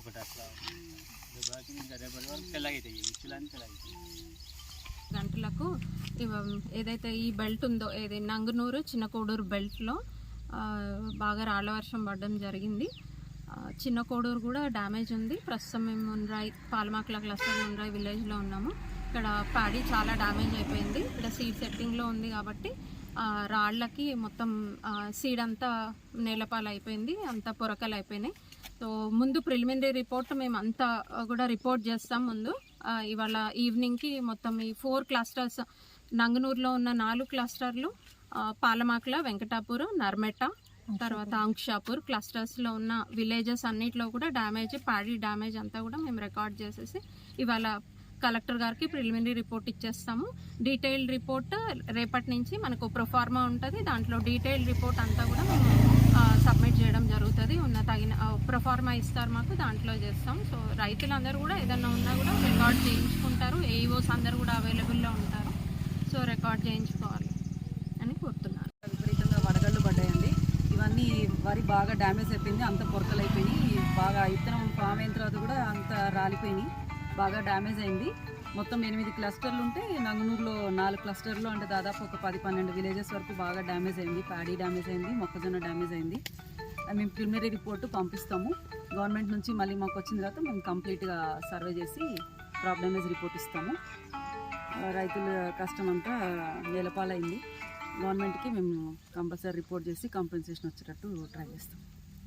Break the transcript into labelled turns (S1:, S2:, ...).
S1: ఒకటి అట్లా రేపు ఇంకా రేపటి వరకు తెల్లగైతాయి తెల్లగైతాయి
S2: గంటలకు ఏదైతే ఈ బెల్ట్ ఉందో ఏది నంగునూరు చిన్న కోడూరు బెల్ట్లో బాగా రాళ్ళ వర్షం పడడం జరిగింది. చిన్న కోడూరు కూడా డ్యామేజ్ ఉంది. ప్రస్తుతం మేము మున్రాయ్ పాలమాకుల క్లస్టర్ మున్రాయ్ విలేజ్లో ఉన్నాము. ఇక్కడ ప్యాడీ చాలా డ్యామేజ్ అయిపోయింది. ఇక్కడ సీడ్ సెట్టింగ్లో ఉంది కాబట్టి రాళ్ళకి మొత్తం సీడ్ అంతా నేలపాలు అయిపోయింది అంతా పొరకలు అయిపోయినాయి సో ముందు ప్రిలిమినరీ రిపోర్ట్ మేము అంతా కూడా రిపోర్ట్ చేస్తాం ముందు. ఇవాళ ఈవినింగ్కి మొత్తం ఈ ఫోర్ క్లస్టర్స్ నంగనూరులో ఉన్న నాలుగు క్లస్టర్లు పాలమాకుల వెంకటాపూర్ నర్మెట తర్వాత అంక్షాపూర్ క్లస్టర్స్లో ఉన్న విలేజెస్ అన్నిట్లో కూడా డ్యామేజ్ ప్యాడీ డ్యామేజ్ అంతా కూడా మేము రికార్డ్ చేసేసి ఇవాళ కలెక్టర్ గారికి ప్రిలిమినరీ రిపోర్ట్ ఇచ్చేస్తాము. డీటెయిల్డ్ రిపోర్ట్ రేపటి నుంచి మనకు ప్రొఫార్మా ఉంటుంది. దాంట్లో డీటెయిల్డ్ రిపోర్ట్ అంతా కూడా మేము సబ్మిట్ చేయడం జరుగుతుంది. ఉన్న తగిన ప్రొఫార్మా ఇస్తారు మాకు దాంట్లో చేస్తాం. సో రైతులందరూ కూడా ఏదన్నా ఉన్నా కూడా రికార్డ్ చేయించుకుంటారు. ఏఈఓస్ అందరూ కూడా అవైలబుల్లో ఉంటారు. సో రికార్డ్ చేయించుకోవాలి అని కోరుతున్నాను.
S3: విపరీతంగా వడగళ్ళు పడ్డాయండి. ఇవన్నీ వరి బాగా డ్యామేజ్ అయిపోయింది అంత పొరకలు అయిపోయినాయి బాగా ఇత్తనం ఫామ్ అయిన తర్వాత కూడా అంత రాలిపోయినాయి. బాగా డ్యామేజ్ అయింది. మొత్తం ఎనిమిది క్లస్టర్లు ఉంటే నంగనూరులో నాలుగు క్లస్టర్లు అంటే దాదాపు ఒక పది పన్నెండు విలేజెస్ వరకు బాగా డ్యామేజ్ అయింది. ప్యాడీ డ్యామేజ్ అయింది మొక్కజొన్న డ్యామేజ్ అయింది. మేము ప్రిలిమినరీ రిపోర్టు పంపిస్తాము. గవర్నమెంట్ నుంచి మళ్ళీ మాకు వచ్చిన తర్వాత మేము కంప్లీట్గా సర్వే చేసి ప్రాబ్లమేజ్ రిపోర్ట్ ఇస్తాము. రైతుల కష్టం అంతా నేలపాలైంది. గవర్నమెంట్కి మేము కంపల్సరీ రిపోర్ట్ చేసి కంపెన్సేషన్ వచ్చేటట్టు ట్రై చేస్తాం.